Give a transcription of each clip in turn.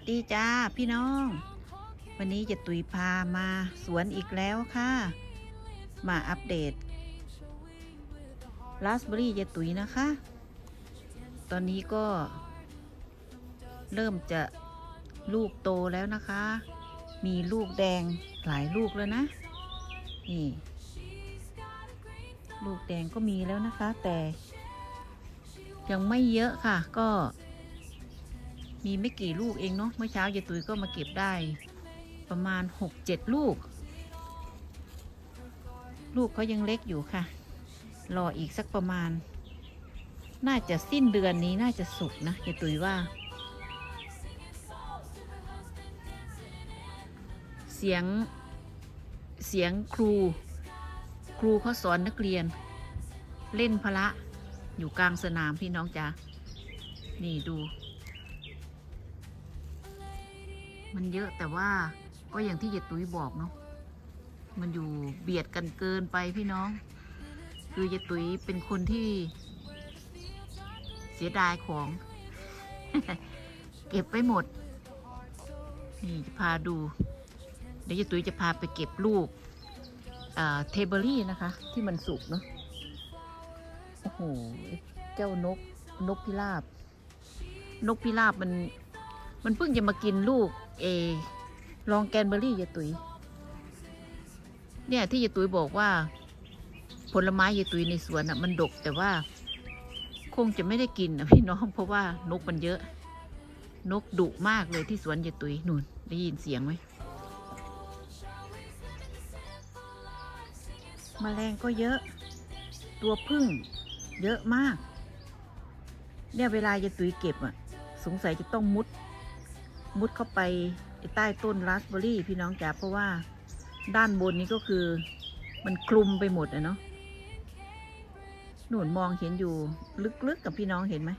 วัสดีจ้าพี่น้อง วันนี้จะตุยพามาสวนอีกแล้วค่ะ มาอัปเดตราสเบอรี่จะตุยนะคะ ตอนนี้ก็ เริ่มจะลูกโตแล้วนะคะ มีลูกแดงหลายลูกแล้วนะ นี่ ลูกแดงก็มีแล้วนะคะ แต่ยังไม่เยอะค่ะ ก็ มีไม่กี่ลูกเองเนาะเมื่อเช้ายายตุยก็มาเก็บได้ ประมาณหกเจ็ดลูก ลูกเขายังเล็กอยู่ค่ะ รออีกสักประมาณ น่าจะสิ้นเดือนนี้น่าจะสุกนะยายตุยว่า เสียงเสียงครู ครูเขาสอนนักเรียน เล่นพละอยู่กลางสนามพี่น้องจ๋านี่ดู มันเยอะแต่ว่าก็อย่างที่เยตุ้ยบอกเนาะมันอยู่เบียดกันเกินไปพี่น้อง คือเยตุ้ยเป็นคนที่เสียดายของ เก็บไปหมด นี่จะพาดู เดี๋ยวเยตุ้ยจะพาไปเก็บลูกเทเบอรี่นะคะ ที่มันสุกเนาะโอ้โหเจ้านกนกพิราบ นกพิราบมัน มันเพิ่งจะมากินลูก เอลองแกนเบอร์รี่ยายตุย เนี่ยที่ยายตุยบอกว่า ผลไม้ยายตุยในสวนอะ มันดกแต่ว่า คงจะไม่ได้กินนะพี่น้องเพราะว่านกมันเยอะ นกดุมากเลยที่สวนยายตุยนู่นได้ยินเสียงไหมมแมลงก็เยอะ ตัวพึ่ง เยอะมาก เนี่ยเวลายายตุยเก็บอะ สงสัยจะต้องมุด มุดเข้าไปใต้ต้นราสเบอร์รี่พี่น้องจ๋าเพราะว่าด้านบนนี้ก็คือมันคลุมไปหมดอะเนาะหนุนมองเห็นอยู่ลึกๆกับพี่น้องเห็นไหม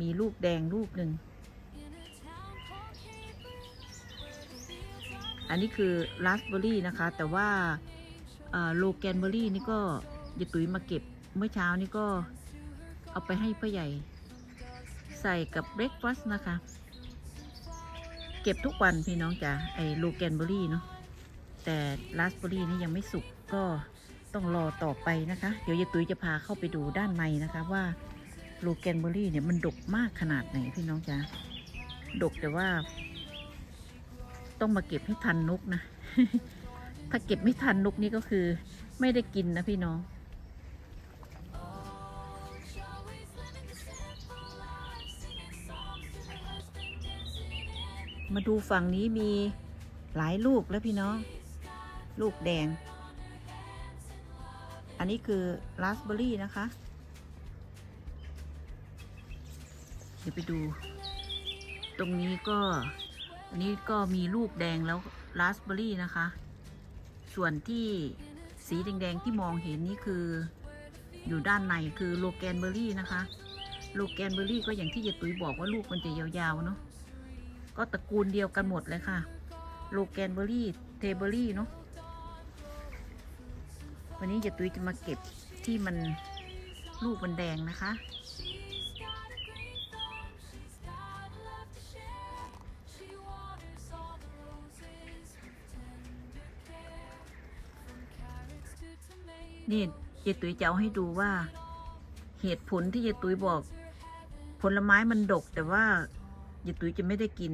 มีลูกแดงลูกหนึ่ง อันนี้คือราสเบอร์รี่นะคะ แต่ว่าโลแกนเบอร์รี่นี่ก็ยายตุ๋ยมาเก็บเมื่อเช้านี้ก็เอาไปให้พ่อใหญ่ ใส่กับเบรคฟาสต์นะคะ เก็บทุกวันพี่น้องจ๋าไอ้ลูแกนเบอรี่เนาะแต่ราสเบอรี่นี่ยังไม่สุกก็ต้องรอต่อไปนะคะ เดี๋ยวยายตุ้ยจะพาเข้าไปดูด้านในนะคะว่าลูแกนเบอรี่เนี่ยมันดกมากขนาดไหนพี่น้องจ๋าดกแต่ว่า ต้องมาเก็บให้ทันนกนะ ถ้าเก็บไม่ทันนกนี่ก็คือ ไม่ได้กินนะพี่น้อง มาดูฝั่งนี้มีหลายลูกแล้วพี่น้อง ลูกแดง อันนี้คือราสเบอร์รี่นะคะ เดี๋ยวไปดู ตรงนี้ก็ อันนี้ก็มีลูกแดงแล้วราสเบอร์รี่นะคะ ส่วนที่สีแดงๆที่มองเห็นนี่คืออยู่ด้านในคือโลแกนเบอร์รี่นะคะ โลแกนเบอร์รี่ก็อย่างที่ยายตุยบอกว่าลูกมันจะยาวๆเนาะ ก็ตระกูลเดียวกันหมดเลยค่ะ โลแกนเบอรี่ เทเบอรี่เนาะ วันนี้จะตุ้ยจะมาเก็บที่มันลูกมันแดงนะคะ นี่เยตุยจะเอาให้ดูว่า เหตุผลที่เยตุยบอก ผลไม้มันดกแต่ว่า ยายตุ้ยจะไม่ได้กิน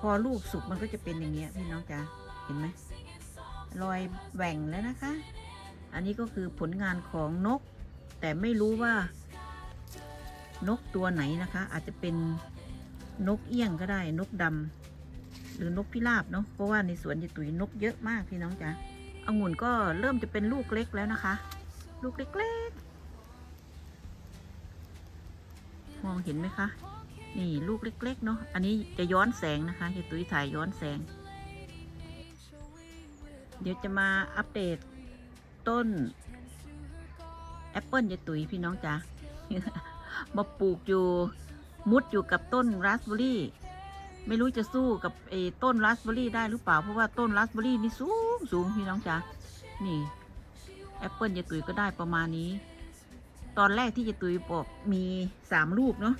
พอลูกสุกมันก็จะเป็นอย่างเงี้ยพี่น้องจ๋าเห็นไหมรอยแหว่งแล้วนะคะ อันนี้ก็คือผลงานของนก แต่ไม่รู้ว่านกตัวไหนนะคะ อาจจะเป็นนกเอี้ยงก็ได้นกดำหรือนกพิราบเนาะเพราะว่าในสวนยายตุ้ยนกเยอะมากพี่น้องจ๋าองุ่นก็เริ่มจะเป็นลูกเล็กแล้วนะคะ ลูกเล็กๆ มองเห็นไหมคะ นี่ลูกเล็ก ๆ เนาะ อันนี้จะย้อนแสงนะคะยายตุ้ยถ่ายย้อนแสง เดี๋ยวจะมาอัปเดตต้นแอปเปิลยายตุ้ยพี่น้องจ๋ามาปลูกอยู่มุดอยู่กับต้นราสเบอรี่ ไม่รู้จะสู้กับไอ้ต้นราสเบอรี่ได้หรือเปล่า เพราะว่าต้นราสเบอรี่นี่สูงสูงพี่น้องจ๋า นี่แอปเปิลยายตุยก็ได้ประมาณนี้ ตอนแรกที่ยายตุยบอกมีสามลูกเนาะ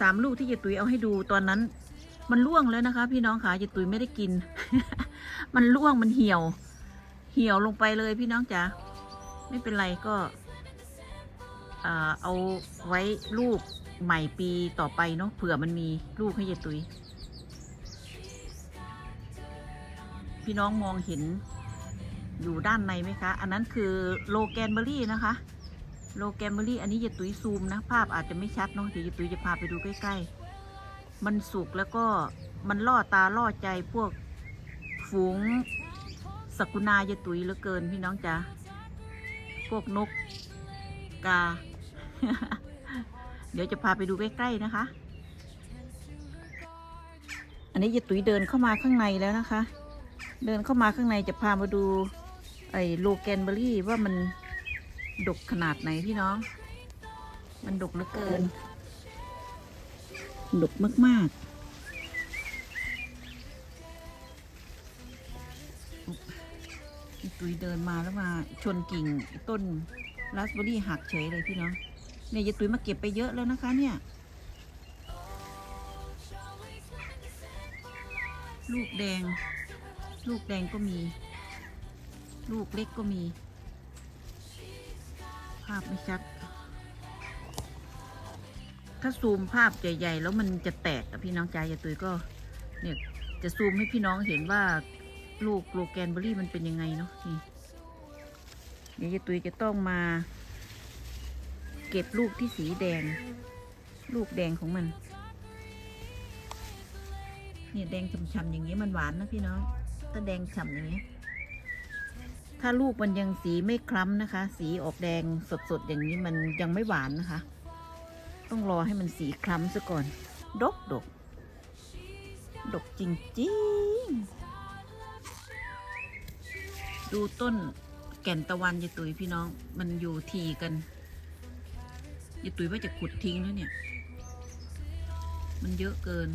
สามลูกที่ยายตุ้ยเอาให้ดูตอนนั้น มันร่วงแล้วนะคะ พี่น้องค่ะยายตุ๋ยไม่ได้กิน มันร่วงมันเหี่ยว เหี่ยวลงไปเลยพี่น้องจ๋าไม่เป็นไรก็เอาไว้ลูกใหม่ปีต่อไปเนาะเผื่อมันมีลูกให้ยายตุ๋ยพี่น้องมองเห็นอยู่ด้านในไหมคะ อันนั้นคือโลแกนเบอรี่นะคะ โลแกนเบอรี่ อันนี้ยายตุ๋ยซูมนะ ภาพอาจจะไม่ชัดเนาะเดี๋ยวยายตุ๋ยจะพาไปดูใกล้ ๆ มันสุกแล้วก็มันล่อตาล่อใจพวกฝูงสกุณายายตุ๋ยเหลือเกินพี่น้องจ๋าพวกนกกา เดี๋ยวจะพาไปดูใกล้ ๆ นะคะ อันนี้ยายตุ๋ยเดินเข้ามาข้างในแล้วนะคะ เดินเข้ามาข้างในจะพามาดูไอ้โลแกนเบอรี่ว่ามัน ดกขนาดไหนพี่น้อง มันดกเหลือเกิน ดกมากๆอุ๊บพี่ตุยเดินมาแล้วมาชนกิ่งต้นราสเบอรี่หักเฉยเลยพี่น้อง เนี่ยยายตุยมาเก็บไปเยอะแล้วนะคะ เนี่ย ลูกแดง ลูกแดงก็มี ลูกเล็กก็มีภาพไม่ชัด ถ้าซูมภาพใหญ่ๆแล้วมันจะแตกพี่น้องใจยาตุยก็ เนี่ยจะซูมให้พี่น้องเห็นว่าลูกโลแกนเบอรี่มันเป็นยังไงเนาะนี่เดี๋ยวยาตุยจะต้องมา เก็บลูกที่สีแดง ลูกแดงของมัน เนี่ยแดงฉ่ำๆอย่างนี้มันหวานนะพี่น้องถ้าแดงฉ่ำอย่างนี้ ถ้าลูกมันยังสีไม่คล้ำนะคะ สีออกแดงสดๆ อย่างนี้มันยังไม่หวานนะคะ ต้องรอให้มันสีคล้ำซะก่อน ดกดก ดกจริงๆ ดูต้นแก่นตะวันยายตุยพี่น้อง มันอยู่ทีกันยายตุยว่าจะขุดทิ้งแล้วเนี่ย มันเยอะเกิน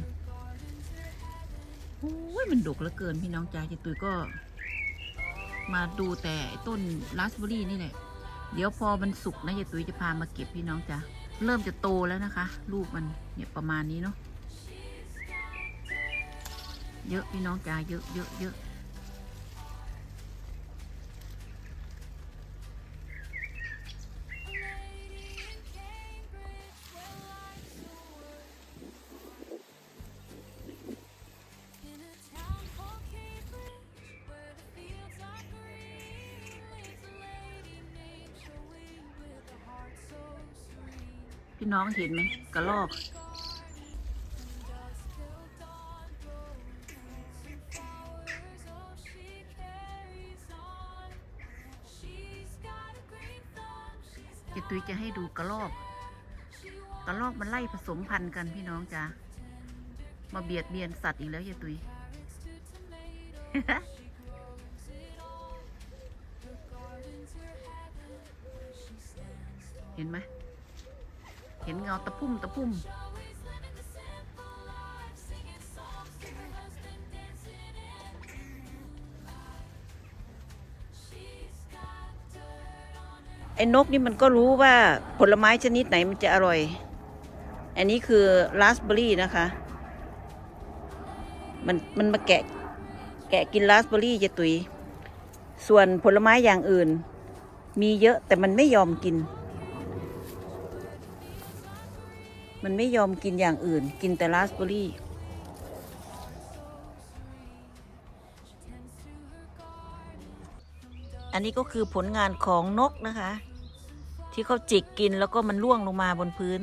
โอ้ยมันดกเหลือเกินพี่น้องจ้ายายตุยก็ มาดูแต่ต้นราสเบอรี่นี่แหละ เดี๋ยวพอมันสุกนะยายตุ้ยจะพามาเก็บพี่น้องจ้ะ เริ่มจะโตแล้วนะคะ ลูกมันเนี่ยประมาณนี้เนาะ เยอะพี่น้องจ้าเยอะเยอะเยอะ พี่น้องเห็นไหมกระลอกเจตุยจะให้ดูกระลอกกระลอกมันไล่ผสมพันธุ์กันพี่น้องจ้ามาเบียดเบียนสัตว์อีกแล้วเจตุย เห็นไหม เห็นเงาตะพุ่มตะพุ่มไอ้นกนี่มันก็รู้ว่าผลไม้ชนิดไหนมันจะอร่อย อันนี้คือราสเบอรี่นะคะ มันมันมาแกะแกะกินราสเบอร์รี่จะตุย ส่วนผลไม้อย่างอื่น มีเยอะแต่มันไม่ยอมกิน มันไม่ยอมกินอย่างอื่น กินแต่ราสเบอร์รี่ อันนี้ก็คือผลงานของนกนะคะ ที่เขาจิกกินแล้วก็มันร่วงลงมาบนพื้น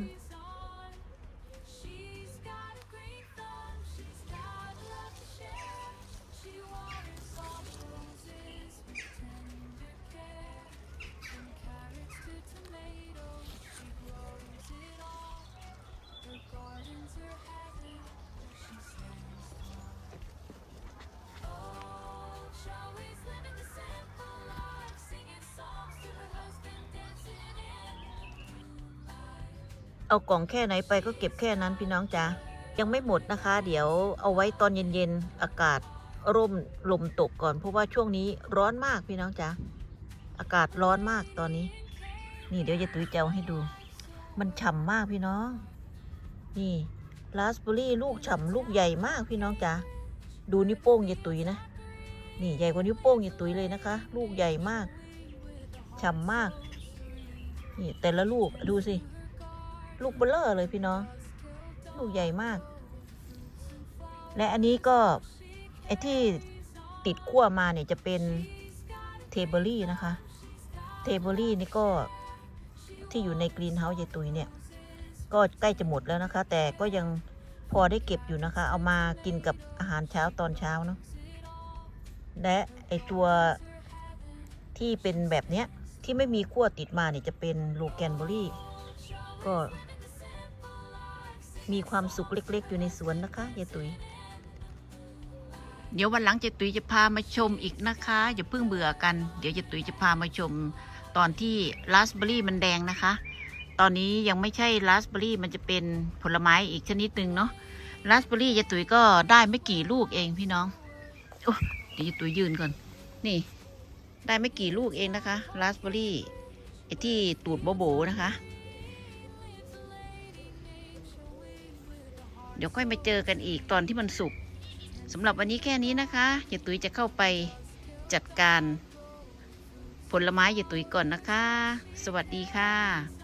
เอากล่องแค่ไหนไปก็เก็บแค่นั้นพี่น้องจ๋ายังไม่หมดนะคะ เดี๋ยวเอาไว้ตอนเย็นๆอากาศร่มลมตกก่อน เพราะว่าช่วงนี้ร้อนมากพี่น้องจ๋าอากาศร้อนมากตอนนี้ นี่เดี๋ยวจะตุ้ยจะเอาให้ดู มันฉ่ำมากพี่น้อง นี่ราสเบอร์รี่ลูกฉ่ำลูกใหญ่มากพี่น้องจ๋าดูนิ้วโป้งยายตุยนะนี่ใหญ่กว่านิ้วโป้งยายตุยเลยนะคะ ลูกใหญ่มากฉ่ำมากนี่แต่ละลูกดูสิ ลูกเบลเลอร์เลยพี่น้อง ลูกใหญ่มาก และอันนี้ก็ไอ้ที่ติดขั้วมาเนี่ยจะเป็นเทเบอรี่นะคะ เทเบอรี่นี่ก็ที่อยู่ในกรีนเฮาส์ยายตุยเนี่ย ก็ใกล้จะหมดแล้วนะคะ แต่ก็ยังพอได้เก็บอยู่นะคะ เอามากินกับอาหารเช้าตอนเช้าเนาะ และไอตัวที่เป็นแบบเนี้ยที่ไม่มีขั้วติดมาเนี่ยจะเป็นโลแกนเบอรี่ ก็ มีความสุขเล็ก ๆ อยู่ในสวนนะคะยายตุยเดี๋ยววันหลังเจตุยจะพามาชมอีกนะคะอย่าเพิ่งเบื่อกัน เดี๋ยวเจตุยจะพามาชมตอนที่ราสเบอร์รี่มันแดงนะคะ ตอนนี้ยังไม่ใช่ราสเบอร์รี่มันจะเป็นผลไม้อีกชนิดหนึ่งเนาะราสเบอร์รี่เจตุยก็ได้ไม่กี่ลูกเองพี่น้องโอ้เดี๋ยวเจตุยยืนก่อน นี่ ได้ไม่กี่ลูกเองนะคะราสเบอร์รี่ไอที่ตูดโบโบนะคะ ดี๋ยวค่อยมาเจอกันอีกตอนที่มันสุกสำหรับวันนี้แค่นี้นะคะอย่าตุ๋ยจะเข้าไปจัดการผลไม้อย่าตุ๋ยก่อนนะคะ สวัสดีค่ะ